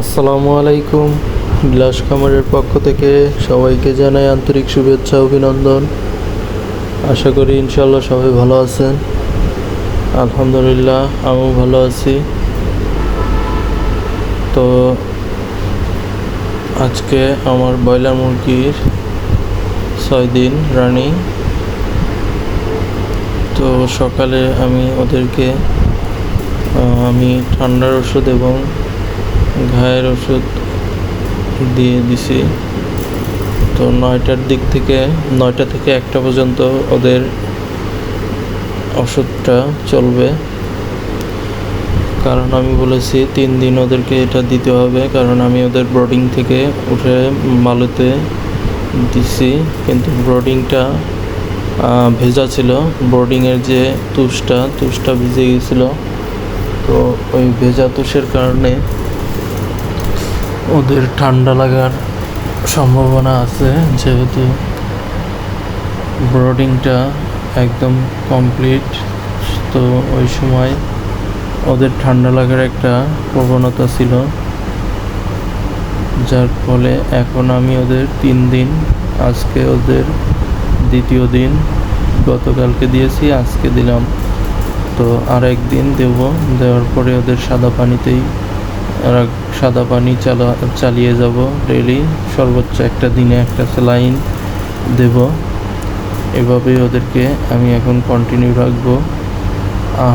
আসসালামু আলাইকুম। বিলাস খামারের পক্ষ থেকে সবাইকে জানাই আন্তরিক শুভেচ্ছা, অভিনন্দন। আশা করি ইনশাল্লাহ সবাই ভালো আছেন। আলহামদুলিল্লাহ, আমিও ভালো আছি। তো আজকে আমার ব্রয়লার মুরগির ছয় দিন রানি। তো সকালে আমি ওদেরকে আমি ঠান্ডার ওষুধ এবং ঘায়ের ওষুধ দিয়ে দিছি। তো নয়টার দিক থেকে, নয়টা থেকে একটা পর্যন্ত ওদের ওষুধটা চলবে। কারণ আমি বলেছি, তিন দিন ওদেরকে এটা দিতে হবে। কারণ আমি ওদের ব্রডিং থেকে উঠে মালুতে দিছি। কিন্তু ব্রডিংটা ভেজা ছিল। ব্রোডিংয়ের যে তুষটা তুষটা ভিজে গেছিল। তো ওই ভেজা তুষের কারণে ওদের ঠান্ডা লাগার সম্ভাবনা আছে, যেহেতু ব্রডিংটা একদম কমপ্লিট তো ওই সময় ওদের ঠান্ডা লাগার একটা প্রবণতা ছিল। যার ফলে এখন আমি ওদের তিন দিন, আজকে ওদের দ্বিতীয় দিন, গতকালকে দিয়েছি, আজকে দিলাম। তো আর একদিন দেবো, দেওয়ার পরে ওদের সাদা পানিতেই সাদা পানি চালা, চালিয়ে যাব ডেইলি সর্বোচ্চ একটা দিনে একটা স্যালাইন দেব। এভাবেই ওদেরকে আমি এখন কন্টিনিউ রাখব।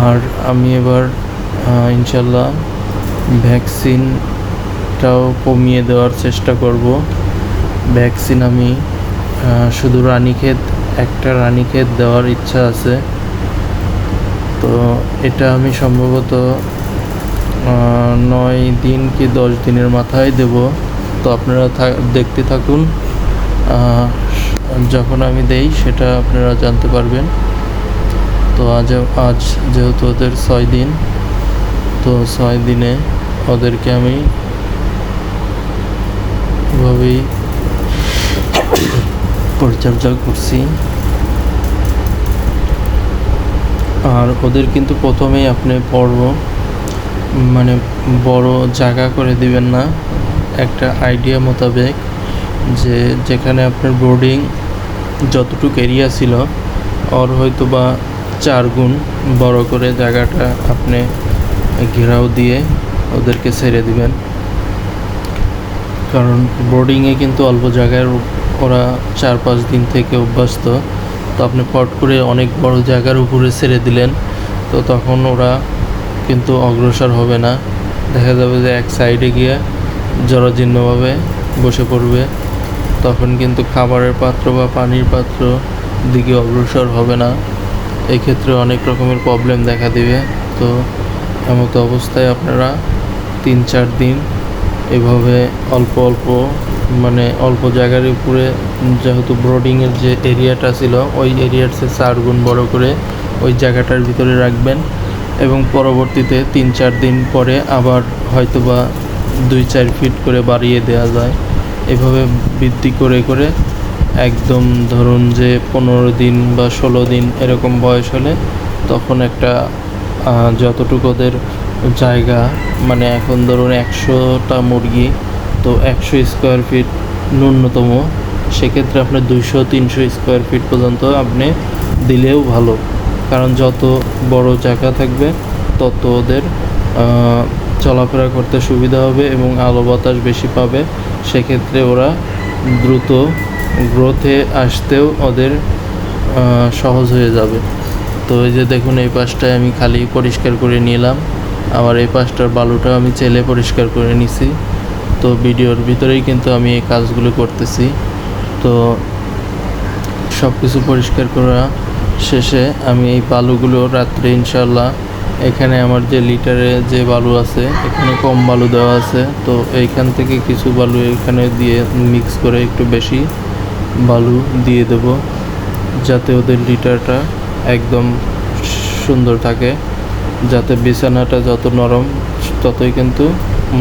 আর আমি এবার ইনশাল্লাহ ভ্যাকসিনটাও কমিয়ে দেওয়ার চেষ্টা করব। ভ্যাকসিন আমি শুধু রানীক্ষেত, একটা রানীক্ষেত দেওয়ার ইচ্ছা আছে। তো এটা আমি সম্ভবত নয় দিন কি দশ দিনের মাথায় দেব। তো আপনারা দেখতে থাকুন। যখন আমি দেই, সেটা আপনারা জানতে পারবেন। তো আজ আজ যেহেতু ওদের ছয় দিন, তো ছয় দিনে ওদেরকে আমি এভাবেই পরিচর্যা করছি। আর ওদের কিন্তু প্রথমেই আপনি পর্ব মানে বড় জায়গা করে দিবেন না। একটা আইডিয়া মোতাবেক যে যেখানে আপনার বোর্ডিং যতটুকু এরিয়া ছিল ওর হয়তো বা চার গুণ বড় করে জায়গাটা আপনি ঘেরাও দিয়ে ওদেরকে ছেড়ে দিবেন। কারণ বোর্ডিংয়ে কিন্তু অল্প জায়গায় ওরা চার পাঁচ দিন থেকে অভ্যস্ত। তো আপনি পট করে অনেক বড় জায়গার উপরে ছেড়ে দিলেন, তো তখন ওরা কিন্তু অগ্রসর হবে না। দেখা যাবে যে এক সাইডে গিয়ে জরাজীর্ণভাবে বসে পড়বে। তখন কিন্তু খাবারের পাত্র বা পানির পাত্র দিকে অগ্রসর হবে না। এক্ষেত্রে অনেক রকমের প্রবলেম দেখা দিবে। তো এমতো অবস্থায় আপনারা তিন চার দিন এভাবে অল্প অল্প মানে অল্প জায়গার উপরে যেহেতু ব্রোডিংয়ের যে এরিয়াটা ছিল, ওই এরিয়ার সে চার গুণ বড় করে ওই জায়গাটার ভিতরে রাখবেন। এবং পরবর্তীতে তিন চার দিন পরে আবার হয়তোবা দুই চার ফিট করে বাড়িয়ে দেওয়া যায়। এভাবে বৃদ্ধি করে করে একদম ধরুন যে পনেরো দিন বা ষোলো দিন এরকম বয়স হলে তখন একটা যতটুকু ওদের জায়গা মানে এখন ধরুন একশোটা মুরগি, তো একশো স্কোয়ার ফিট ন্যূনতম, সেক্ষেত্রে আপনার দুইশো, তিনশো স্কোয়ার ফিট পর্যন্ত আপনি দিলেও ভালো। কারণ যত বড় জায়গা থাকবে, তত ওদের চলাফেরা করতে সুবিধা হবে এবং আলো বাতাস বেশি পাবে। সেক্ষেত্রে ওরা দ্রুত গ্রোথে আসতেও ওদের সহজ হয়ে যাবে। তো এই যে দেখুন, এই পাশটায় আমি খালি পরিষ্কার করে নিলাম। আবার এই পাশটার বালুটা আমি চেলে পরিষ্কার করে নিছি। তো ভিডিওর ভিতরেই কিন্তু আমি এই কাজগুলো করতেছি। তো সব কিছু পরিষ্কার করা শেষে আমি এই বালুগুলো রাত্রে ইনশাল্লাহ এখানে আমার যে লিটারে যে বালু আছে, এখানে কম বালু দেওয়া আছে, তো এইখান থেকে কিছু বালু এখানে দিয়ে মিক্স করে একটু বেশি বালু দিয়ে দেব, যাতে ওদের লিটারটা একদম সুন্দর থাকে, যাতে বিছানাটা যত নরম ততই কিন্তু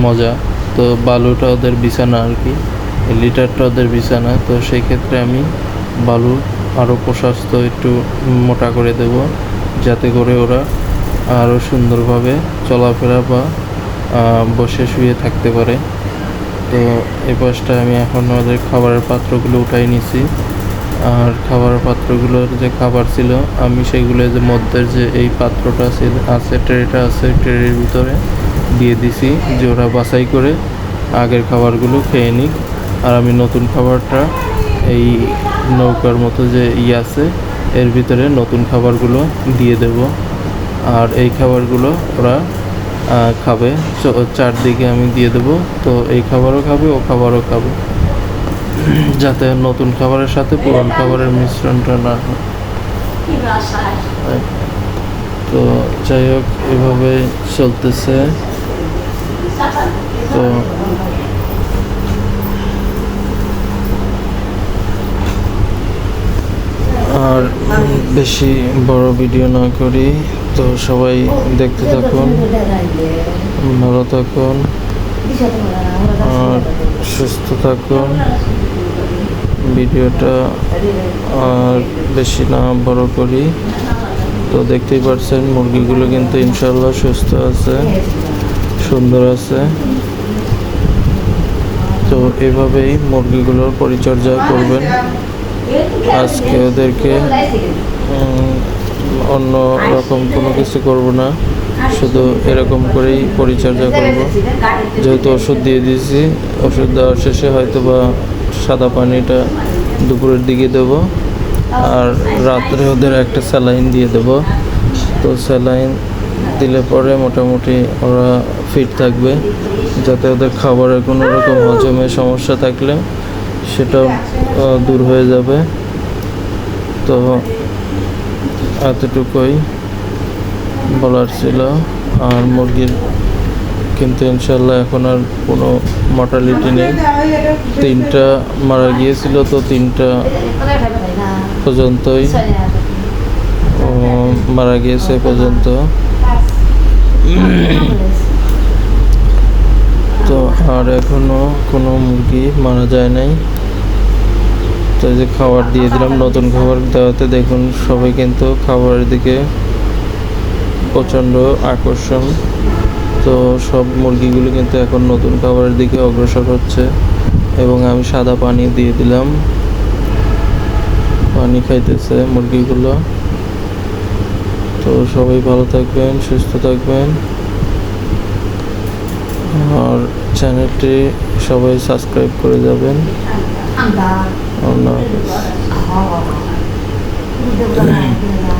মজা। তো বালুটা ওদের বিছানা আর কি, লিটারটা ওদের বিছানা, তো সেই ক্ষেত্রে আমি বালু আরও প্রশস্ত একটু মোটা করে দেব, যাতে করে ওরা আরও সুন্দরভাবে চলাফেরা বা বসে শুয়ে থাকতে পারে। তো এই পাশটা আমি এখন আমাদের খাবারের পাত্রগুলো উঠাই নিছি, আর খাবারের পাত্রগুলোর যে খাবার ছিল, আমি সেগুলো যে মধ্যের যে এই পাত্রটা ছিল আছে ট্রেটা আছে, ট্রের ভিতরে দিয়ে দিছি, যে ওরা বাছাই করে আগের খাবারগুলো খেয়ে নিক। আর আমি নতুন খাবারটা এই নৌকার মতো যে ই আছে, এর ভিতরে নতুন খাবারগুলো দিয়ে দেব। আর এই খাবারগুলো ওরা খাবে। চারদিকে আমি দিয়ে দেবো। তো এই খাবারও খাবে, ও খাবারও খাবে। যাতে নতুন খাবারের সাথে পুরান খাবারের মিশ্রণটা না হয়। তো যাই হোক, এভাবে চলতেছে। তো আর বেশি বড় ভিডিও না করি। তো সবাই দেখতে থাকুন, ভালো থাকুন, আর সুস্থ থাকুন। ভিডিওটা আর বেশি না বড় করি। তো দেখতেই পাচ্ছেন মুরগিগুলো কিন্তু ইনশাল্লাহ সুস্থ আছে, সুন্দর আছে। তো এভাবেই মুরগিগুলোর পরিচর্যা করবেন। আজকে ওদেরকে অন্য রকম কোনো কিছু করব না, শুধু এরকম করেই পরিচর্যা করব। যেহেতু ওষুধ দিয়ে দিয়েছি, ওষুধ দেওয়ার শেষে হয়তো বা সাদা পানিটা দুপুরের দিকে দেব, আর রাত্রে ওদের একটা স্যালাইন দিয়ে দেব। তো স্যালাইন দিলে পরে মোটামুটি ওরা ফিট থাকবে, যাতে ওদের খাবারের কোনো রকম হজমের সমস্যা থাকলে আহ, দূর হয়ে যাবে। তো এতটুকুই বলার ছিল। আর মুরগির কিন্তু ইনশাল্লাহ এখন আর কোনো মর্টালিটি নেই। তিনটা মারা গিয়েছিল তো তিনটা পর্যন্তই মারা গিয়েছে পর্যন্ত। তো আর এখনও কোনো মুরগি মারা যায় নাই। তো এই যে খাবার দিয়ে দিলাম নতুন খাবার দেওয়াতে দেখুন সবাই কিন্তু খাবারের দিকে প্রচণ্ড আকর্ষণ। তো সব মুরগিগুলো কিন্তু এখন নতুন খাবারের দিকে অগ্রসর হচ্ছে এবং আমি সাদা পানি দিয়ে দিলাম। পানি খাইতেছে মুরগিগুলো। তো সবাই ভালো থাকবেন সুস্থ থাকবেন। আর চ্যানেলটি সবাই সাবস্ক্রাইব করে যাবেন। Oh, nice. Mm.